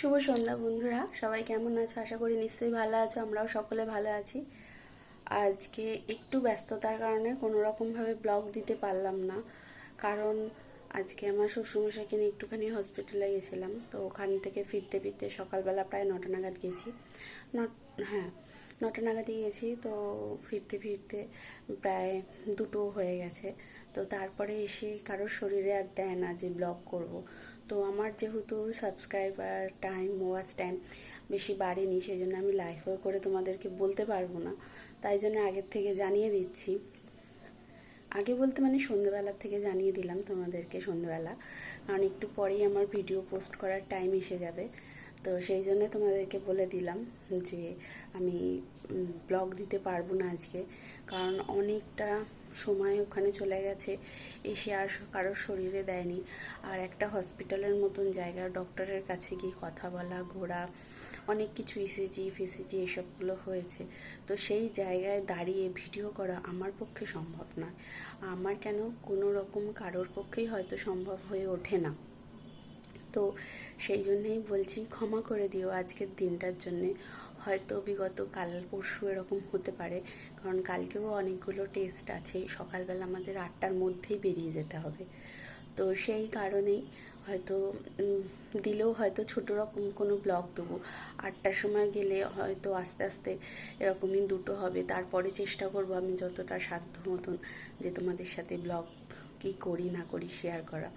শুভ সন্ধ্যা বন্ধুরা, সবাই কেমন আছো? আশা করি নিশ্চয়ই ভালো আছো, আমরাও সকলে ভালো আছি। আজকে একটু ব্যস্ততার কারণে কোনো রকমভাবে ব্লগ দিতে পারলাম না, কারণ আজকে আমার শ্বশুরমশাইকে নিয়ে একটুখানি হসপিটালে গেছিলাম, তো ওখান থেকে ফিরতে ফিরতে সকালবেলা প্রায় নটা নাগাদ গেছি। নট হ্যাঁ নটা নাগাদই গেছি, তো ফিরতে ফিরতে প্রায় দুটো হয়ে গেছে। তো তারপরে এসে কারোর শরীরে আর দেয় না যে ব্লগ করব। তো আমার যেহেতু সাবস্ক্রাইবার টাইম ওয়াচ টাইম বেশি বাড়েনি সেই জন্য আমি লাইভও করে তোমাদেরকে বলতে পারব না। তাই জন্য আগের থেকে জানিয়ে দিচ্ছি। আগে বলতে মানে সন্ধ্যেবেলার থেকে জানিয়ে দিলাম তোমাদেরকে সন্ধ্যেবেলা কারণ একটু পরেই আমার ভিডিও পোস্ট করার টাইম এসে যাবে। তো সেই জন্য তোমাদেরকে বলে দিলাম যে আমি ব্লগ দিতে পারব না আজকে। কারণ অনেকটা সময় ওখানে চলে গেছে, এসে আর কারোর শরীরে দেয়নি। আর একটা হসপিটালের মতন জায়গা ডক্টরের কাছে গিয়ে কথা বলা, ঘোরা, অনেক কিছু ইসিজি ফিসিজি এসবগুলো হয়েছে। তো সেই জায়গায় দাঁড়িয়ে ভিডিও করা আমার পক্ষে সম্ভব নয়। আমার কেন কোনো রকম কারোর পক্ষেই হয়তো সম্ভব হয়ে ওঠে না। তো সেই জন্যেই বলছি ক্ষমা করে দিও আজকের দিনটার জন্যে। হয়তো বিগত কাল পরশু এরকম হতে পারে, কারণ কালকেও অনেকগুলো টেস্ট আছে, সকালবেলা আমাদের আটটার মধ্যেই বেরিয়ে যেতে হবে। তো সেই কারণেই হয়তো দিলেও হয়তো ছোটো রকম কোনো ব্লগ দেবো। আটটার সময় গেলে হয়তো আস্তে আস্তে এরকমই দুটো হবে। তারপরে চেষ্টা করব আমি যতটা সাধ্য মতন যে তোমাদের সাথে ব্লগ কি করি, না করি শেয়ার করা।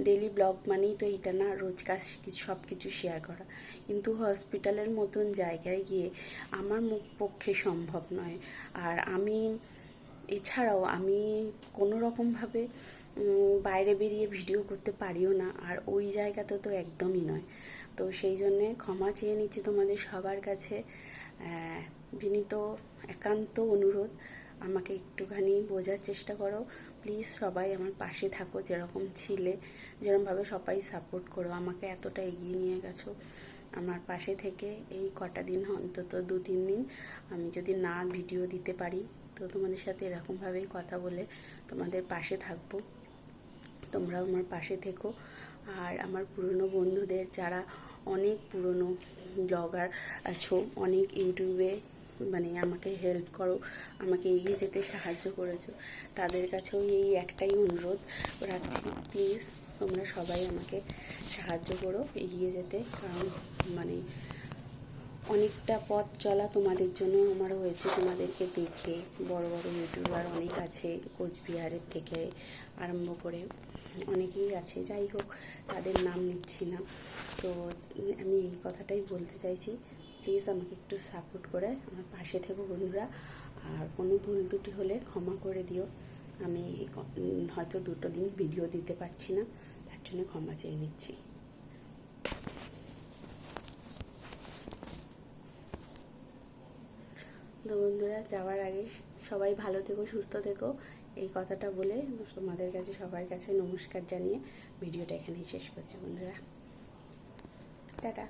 ডেলি ব্লগ মানেই তো এটা না, রোজকার সব কিছু শেয়ার করা। কিন্তু হসপিটালের মতন জায়গায় গিয়ে আমার মুখ পক্ষে সম্ভব নয়। আর আমি, এছাড়াও আমি কোনো রকমভাবে বাইরে বেরিয়ে ভিডিও করতে পারিও না। আর ওই জায়গাতে তো একদমই নয়। তো সেই জন্যে ক্ষমা চেয়ে নিচ্ছি তোমাদের সবার কাছে। বিনীত একান্ত অনুরোধ। আমাকে একটুখানি বোঝার চেষ্টা করো। প্লিজ সবাই আমার পাশে থাকো, যেরকম ছিলে যেরকমভাবে সবাই সাপোর্ট করো, আমাকে এতটা এগিয়ে নিয়ে গেছো। আমার পাশে থেকে এই কটা দিন অন্তত দু তিন দিন আমি যদি না ভিডিও দিতে পারি, তো তোমাদের সাথে এরকমভাবেই কথা বলে তোমাদের পাশে থাকব। তোমরাও আমার পাশে থেকো। আর আমার পুরনো বন্ধুদের, যারা অনেক পুরনো ব্লগার আছো, অনেক ইউটিউবে মানে আমাকে হেল্প করো, আমাকে এগিয়ে যেতে সাহায্য করেছ। তাদের কাছেও এই একটাই অনুরোধ, রাখছি প্লিজ তোমরা সবাই আমাকে সাহায্য করো এগিয়ে যেতে। কারণ মানে অনেকটা পথ চলা তোমাদের জন্য আমার হয়েছে। তোমাদেরকে দেখে বড় বড় ইউটিউবার অনেক আছে কোচবিহারের থেকে আরম্ভ করে অনেকেই আছে। যাই হোক, তাদের নাম নিচ্ছি না। তো আমি এই কথাটাই বলতে চাইছি। প্লিজ আমাকে একটু সাপোর্ট করে আমার পাশে থেকো বন্ধুরা। আর কোনো ভুল দুটি হলে ক্ষমা করে দিও। আমি হয়তো দুটো দিন ভিডিও দিতে পারছি না, তার জন্য ক্ষমা চেয়ে নিচ্ছি। তো বন্ধুরা, যাওয়ার আগে সবাই ভালো থেকো, সুস্থ থেকো। এই কথাটা বলে তোমাদের কাছে, সবার কাছে নমস্কার জানিয়ে ভিডিওটা এখানেই শেষ করছি বন্ধুরা। টাটা।